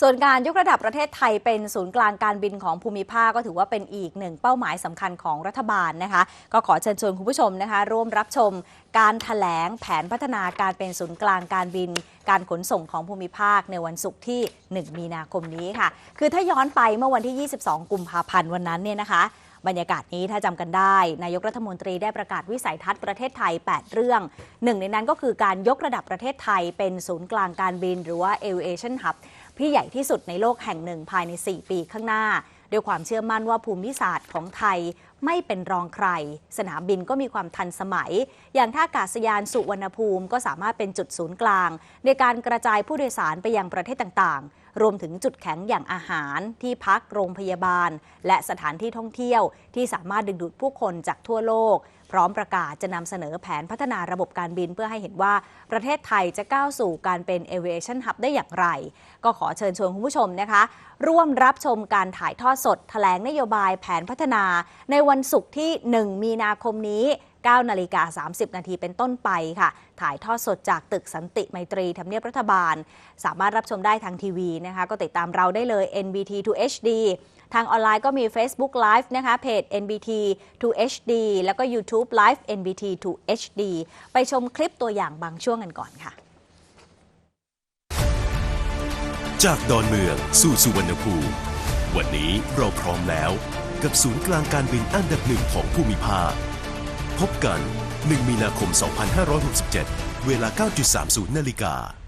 ส่วนการยกระดับประเทศไทยเป็นศูนย์กลางการบินของภูมิภาคก็ถือว่าเป็นอีกหนึ่งเป้าหมายสำคัญของรัฐบาลนะคะ ก็ขอเชิญชวนคุณผู้ชมนะคะ ร่วมรับชมการถแถลงแผนพัฒนาการเป็นศูนย์กลางการบิน การขนส่งของภูมิภาคในวันศุกร์ที่ 1 มีนาคมนี้ค่ะ คือถ้าย้อนไปเมื่อวันที่ 22 กุมภาพันธ์วันนั้นเนี่ยนะคะบรรยากาศนี้ถ้าจำกันได้ นายกรัฐมนตรีได้ประกาศวิสัยทัศน์ประเทศไทย 8 เรื่อง หนึ่งในนั้นก็คือการยกระดับประเทศไทยเป็นศูนย์กลางการบินหรือว่า Aviation Hub ที่ใหญ่ที่สุดในโลกแห่งหนึ่งภายใน 4 ปีข้างหน้า ด้วยความเชื่อมั่นว่าภูมิศาสตร์ของไทย ไม่เป็นรองใคร สนามบินก็มีความทันสมัย อย่างท่าอากาศยานสุวรรณภูมิก็สามารถเป็นจุดศูนย์กลาง ในการกระจายผู้โดยสารไปยังประเทศต่างๆ รวมถึงจุดแข็งอย่างอาหารที่พักโรงพยาบาล และสถานที่ท่องเที่ยว ที่สามารถดึงดูดผู้คนจากทั่วโลก พร้อมประกาศจะนำเสนอแผนพัฒนาระบบการบินเพื่อให้เห็นว่าประเทศไทยจะก้าวสู่การเป็น aviation hub ได้อย่างไร ก็ขอเชิญชวนคุณผู้ชมนะคะ ร่วมรับชมการถ่ายทอดสดแถลงนโยบายแผนพัฒนาในวันศุกร์ที่ 1 มีนาคมนี้ 9 นาฬิกา 30 นาทีเป็นต้นไปค่ะ ถ่ายทอดสดจากตึกสันติไมตรีทำเนียบรัฐบาล สามารถรับชมได้ทางทีวีนะคะ ก็ติดตามเราได้เลย NBT to HD ทางออนไลน์ก็มี Facebook Live นะคะเพจ NBT to HD แล้วก็ YouTube Live NBT to HD ไปชมคลิปตัวอย่างบางช่วงกันก่อนค่ะ จากดอนเมืองสู่สุวรรณภูมิวันนี้เราพร้อมแล้ว กับศูนย์กลางการบินอันดับหนึ่งของภูมิภาค พบกัน 1 มีนาคม 2567 เวลา 9.30 นาฬิกา